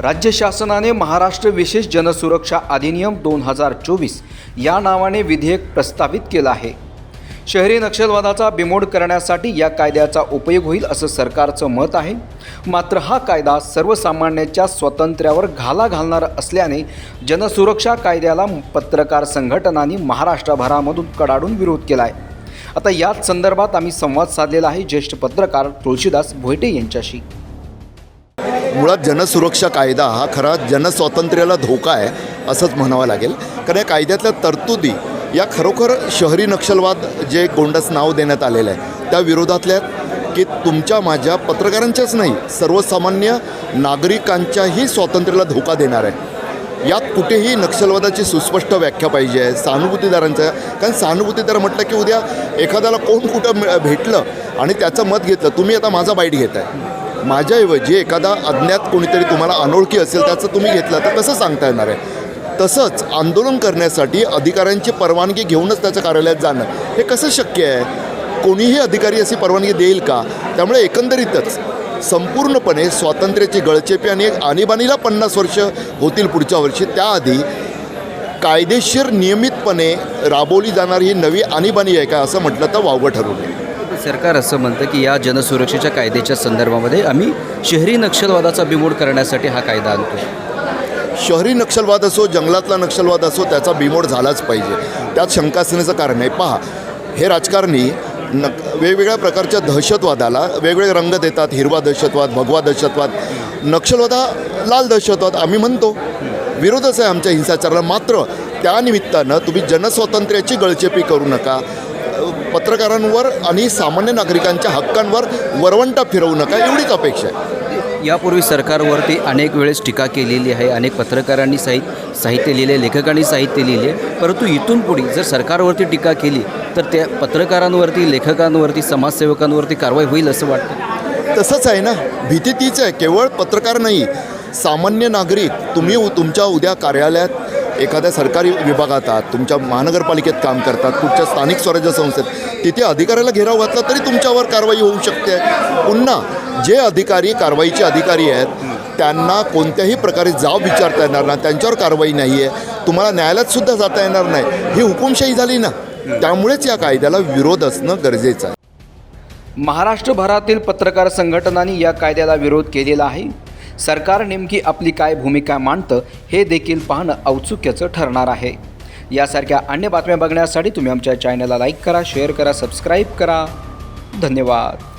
राज्य शासनाने महाराष्ट्र विशेष जनसुरक्षा अधिनियम दोन हजार चोवीस या नावाने विधेयक प्रस्तावित केलं आहे. शहरी नक्षलवादाचा बिमोड करण्यासाठी या कायद्याचा उपयोग होईल असं सरकारचं मत आहे. मात्र हा कायदा सर्वसामान्यांच्या स्वातंत्र्यावर घाला घालणार असल्याने जनसुरक्षा कायद्याला पत्रकार संघटनांनी महाराष्ट्रभरामधून कडाडून विरोध केला आहे आता याच संदर्भात आम्ही संवाद साधलेला आहे ज्येष्ठ पत्रकार तुळशीदास भोयटे यांच्याशी. मुळात जनसुरक्षा कायदा हा खरा जनस्वातंत्र्याला धोका आहे असंच म्हणावं लागेल. कारण या कायद्यातल्या तरतुदी या खरोखर शहरी नक्षलवाद जे गोंडस नाव देण्यात आलेलं आहे त्या विरोधातल्या की तुमच्या माझ्या पत्रकारांच्याच नाही सर्वसामान्य नागरिकांच्याही स्वातंत्र्याला धोका देणार आहे. यात कुठेही नक्षलवादाची सुस्पष्ट व्याख्या पाहिजे आहे सहानुभूतीदारांचं. कारण सहानुभूतीदार म्हटलं की उद्या एखाद्याला कोण कुठं भेटलं आणि त्याचं मत घेतलं तुम्ही आता माझा बाईट आहे माझ्याऐवजी एखादा अज्ञात कोणीतरी तुम्हाला अनोळखी असेल त्याचं तुम्ही घेतलं तर कसं सांगता येणार आहे. तसंच आंदोलन करण्यासाठी अधिकाऱ्यांची परवानगी घेऊनच त्याच्या कार्यालयात जाणं हे कसं शक्य आहे? कोणीही अधिकारी अशी परवानगी देईल का? त्यामुळे एकंदरीतच संपूर्णपणे स्वातंत्र्याची गळचेपी आणि आणीबाणीला पन्नास वर्ष होतील पुढच्या वर्षी त्याआधी कायदेशीर नियमितपणे राबवली जाणारी ही नवी आणीबाणी आहे का असं म्हटलं तर वावगं ठरवलं सरकार असं म्हणतं की या जनसुरक्षेच्या कायद्याच्या संदर्भामध्ये आम्ही शहरी नक्षलवादाचा बिमोड करण्यासाठी हा कायदा आणतो शहरी नक्षलवाद असो जंगलातला नक्षलवाद असो त्याचा बिमोड झालाच पाहिजे. त्यात शंका असण्याचं कारण आहे. पहा हे राजकारणी न वेगवेगळ्या प्रकारच्या दहशतवादाला वेगवेगळे रंग देतात. हिरवा दहशतवाद भगवा दहशतवाद. नक्षलवादा लाल दहशतवाद आम्ही म्हणतो. विरोधच आहे आमच्या हिंसाचाराला. मात्र त्यानिमित्तानं तुम्ही जनस्वातंत्र्याची गळचेपी करू नका. पत्रकारांवर आणि सामान्य नागरिकांच्या हक्कांवर वरवंटा फिरवू नका एवढीच अपेक्षा आहे. यापूर्वी सरकारवरती अनेक वेळेस टीका केलेली आहे अनेक पत्रकारांनी साहित्य साहित्य लिहिले लेखकांनी साहित्य लिहिले परंतु इथून पुढे जर सरकारवरती टीका केली तर त्या पत्रकारांवरती लेखकांवरती समाजसेवकांवरती कारवाई होईल असं वाटतं? तसंच आहे ना भीती तीच आहे केवळ पत्रकार नाही सामान्य नागरिक तुम्ही तुमच्या उद्या कार्यालयात एखाद्या सरकारी विभागात आहात तुमच्या महानगरपालिकेत काम करतात कुठच्या स्थानिक स्वराज्य संस्थेत तिथे अधिकाऱ्याला घेराव घातला तरी तुमच्यावर कारवाई होऊ शकते. पुन्हा जे अधिकारी कारवाईचे अधिकारी आहेत त्यांना कोणत्याही प्रकारे जाब विचारता येणार नाही त्यांच्यावर कारवाई नाही आहे तुम्हाला न्यायालयातसुद्धा जाता येणार नाही. ही हुकुमशाही झाली ना. त्यामुळेच या कायद्याला विरोध असणं गरजेचं आहे. महाराष्ट्रभरातील पत्रकार संघटनांनी या कायद्याला विरोध केलेला आहे. सरकार नेमकी आपली काय भूमिका मांडतं हे देखील पाहणं औत्सुक्याचं ठरणार आहे. यासारख्या अन्य बातम्या बघण्यासाठी तुम्ही आमच्या चॅनलला लाईक करा शेअर करा सबस्क्राईब करा. धन्यवाद.